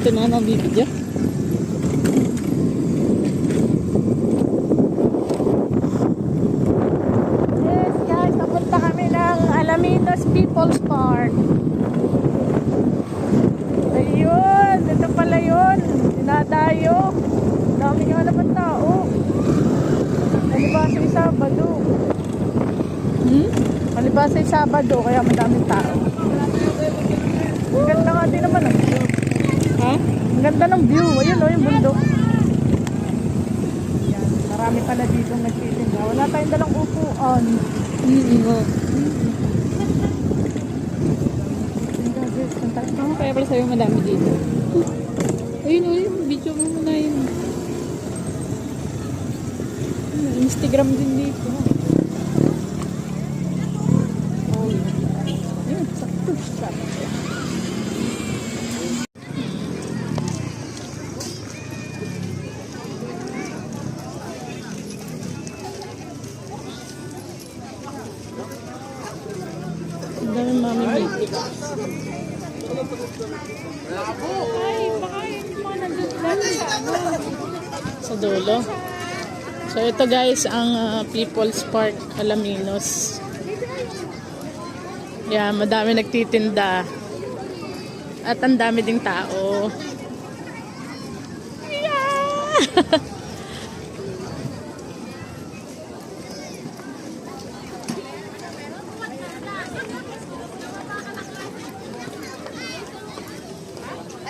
Ito na nabibidyo. Yes guys, papunta kami ng Alaminos People's Park. Ayun, ito pala yun. Dinadayo. Dami nga naman tao. Malibasa yung Sabado. Hmm? Malibasa yung Sabado, kaya madaming tao. Ang ganda nga din naman ang Ha? Ang ganda ng view. Ayun o, yung bundok. Marami pala dito nagtitinda. Wala tayong dalang upuan. Ano kaya pala sa'yo madami dito? Ayun, ayun. Video mo muna yun. Ano, Instagram din dito. Dami mami meeting. Ay, baka yung mga nandun sa ano. Sa dulo. So ito guys ang ah, People's Park Alaminos. Yeah, madami nagtitinda. At ang dami ding tao. Yeah!